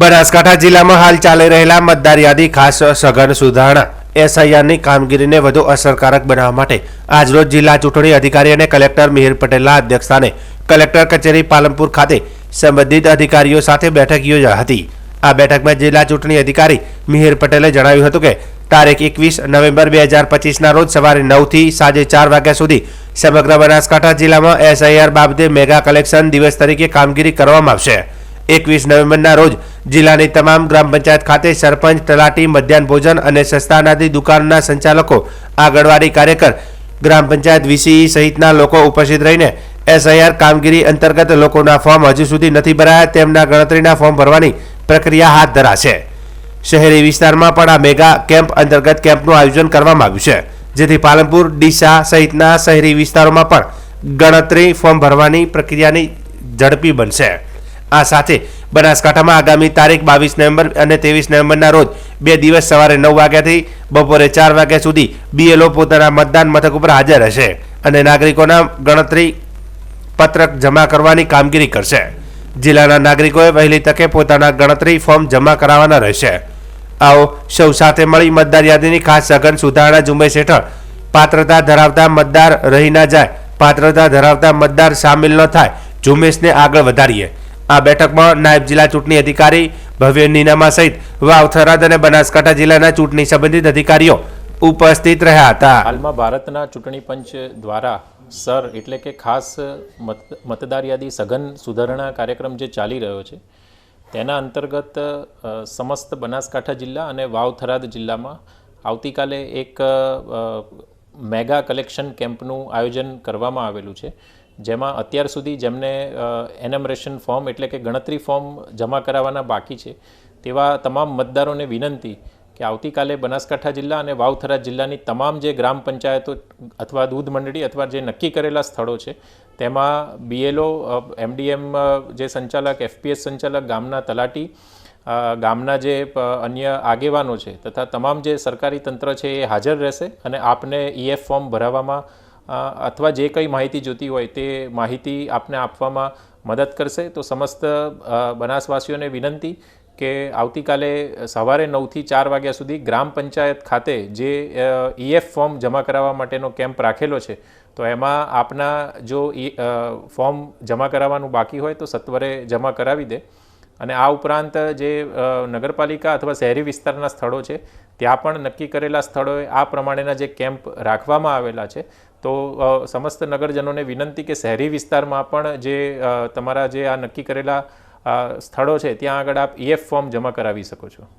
બનાસકાંઠા જિલ્લામાં હાલ ચાલી રહેલા મતદાર યાદી ખાસ સઘન સુધારણા એસઆઈઆરની કામગીરીને વધુ અસરકારક બનાવવા માટે આજરોજ જિલ્લા ચૂંટણી અધિકારી અને કલેક્ટર મિહિર પટેલના અધ્યક્ષસ્થાને કલેક્ટર કચેરી પાલનપુર ખાતે સંબંધિત અધિકારીઓ સાથે બેઠક યોજાઈ હતી. આ બેઠકમાં જિલ્લા ચૂંટણી અધિકારી મિહિર પટેલે જણાવ્યું હતું કે તારીખ એકવીસ નવેમ્બર બે હજાર પચીસના રોજ સવારે નવથી સાંજે ચાર વાગ્યા સુધી સમગ્ર બનાસકાંઠા જિલ્લામાં એસઆઈઆર બાબતે મેગા કલેક્શન દિવસ તરીકે કામગીરી કરવામાં આવશે. એકવીસ નવેમ્બરના રોજ જિલ્લાની તમામ ગ્રામ પંચાયત ખાતે સરપંચ, તલાટી, મધ્યાહન ભોજન અને સસ્તાનાદી દુકાનના સંચાલકો, આંગણવાડી કાર્યકર, ગ્રામ પંચાયત વીસી સહિતના લોકો ઉપસ્થિત રહીને એસઆઈઆર કામગીરી અંતર્ગત લોકોના ફોર્મ હજુ સુધી નથી ભરાયા, તેમના ગણતરીના ફોર્મ ભરવાની પ્રક્રિયા હાથ ધરાશે. શહેરી વિસ્તારમાં પણ આ મેગા કેમ્પ અંતર્ગત કેમ્પનું આયોજન કરવામાં આવ્યું છે, જેથી પાલનપુર, ડીસા સહિતના શહેરી વિસ્તારોમાં પણ ગણતરી ફોર્મ ભરવાની પ્રક્રિયાની ઝડપી બનશે. આ સાથે બનાસકાંઠામાં આગામી તારીખ બાવીસ નવેમ્બર અને ત્રેવીસ નવેમ્બરના રોજ બે દિવસ સવારે નવ વાગ્યાથી બપોરે ચાર વાગ્યા સુધી બીએલઓ પોતાના મતદાન મથક ઉપર હાજર રહેશે અને નાગરિકોના ગણતરી પત્રક જમા કરવાની કામગીરી કરશે. જિલ્લાના નાગરિકોએ વહેલી તકે પોતાના ગણતરી ફોર્મ જમા કરાવવાના રહેશે. આવો સૌ સાથે મળી મતદાર યાદીની ખાસ સઘન સુધારણા ઝુંબેશ હેઠળ પાત્રતા ધરાવતા મતદાર રહી ના જાય, પાત્રતા ધરાવતા મતદાર સામેલ ન થાય, ઝુંબેશને આગળ વધારીએ. આ બેઠકમાં નાયબ જિલ્લા ચૂંટણી અધિકારી ભવ્ય નીનામા સહિત વાવ થરાદ અને બનાસકાંઠા જિલ્લાના ચૂંટણી સંબંધિત અધિકારીઓ ઉપસ્થિત રહ્યા હતા. હાલમાં ભારતના ચૂંટણી પંચ દ્વારા સર એટલે કે ખાસ મત, મતદાર યાદી સઘન સુધારણા કાર્યક્રમ જે ચાલી રહ્યો છે, તેના અંતર્ગત સમસ્ત બનાસકાંઠા જિલ્લા અને વાવ થરાદ જિલ્લામાં આવતીકાલે એક મેગા કલેક્શન કેમ્પનું આયોજન કરવામાં આવેલું છે. જેમાં અત્યાર સુધી જેમને એનમરેશન ફોર્મ એટલે કે ગણતરી ફોર્મ જમા કરાવવાના બાકી છે, તેવા તમામ મતદારોને વિનંતી કે આવતીકાલે બનાસકાંઠા જિલ્લા અને વાવથરા જિલ્લાની તમામ જે ગ્રામ પંચાયતો અથવા દૂધ મંડળી અથવા જે નક્કી કરેલા સ્થળો છે, તેમાં બીએલઓ એમડીએમ જે સંચાલક એફપીએસ સંચાલક, ગામના તલાટી ગામના જે અન્ય આગેવાનો છે, તથા તમામ જે સરકારી તંત્ર છે એ હાજર રહેશે અને આપને ઈએફ ફોર્મ ભરાવવામાં અથવા જે કંઈ માહિતી જોતી હોય તે માહિતી આપને આપવામાં મદદ કરશે. તો સમસ્ત બનાસવાસીઓને વિનંતી કે આવતીકાલે સવારે નવથી ચાર વાગ્યા સુધી ગ્રામ પંચાયત ખાતે જે ઈએફ ફોર્મ જમા કરાવવા માટેનો કેમ્પ રાખેલો છે, તો એમાં આપના જો ફોર્મ જમા કરાવવાનું બાકી હોય તો સત્વરે જમા કરાવી દે. અને આ ઉપરાંત જે નગરપાલિકા અથવા શહેરી વિસ્તારના સ્થળો છે, ત્યાં પણ નક્કી કરેલા સ્થળોએ આ પ્રમાણેના જે કેમ્પ રાખવામાં આવેલા છે, તો સમસ્ત નગરજનોને વિનંતી કે શહેરી વિસ્તારમાં પણ જે તમારા જે આ નક્કી કરેલા સ્થળો છે, ત્યાં આગળ આપ ઈએફ ફોર્મ જમા કરાવી શકો છો.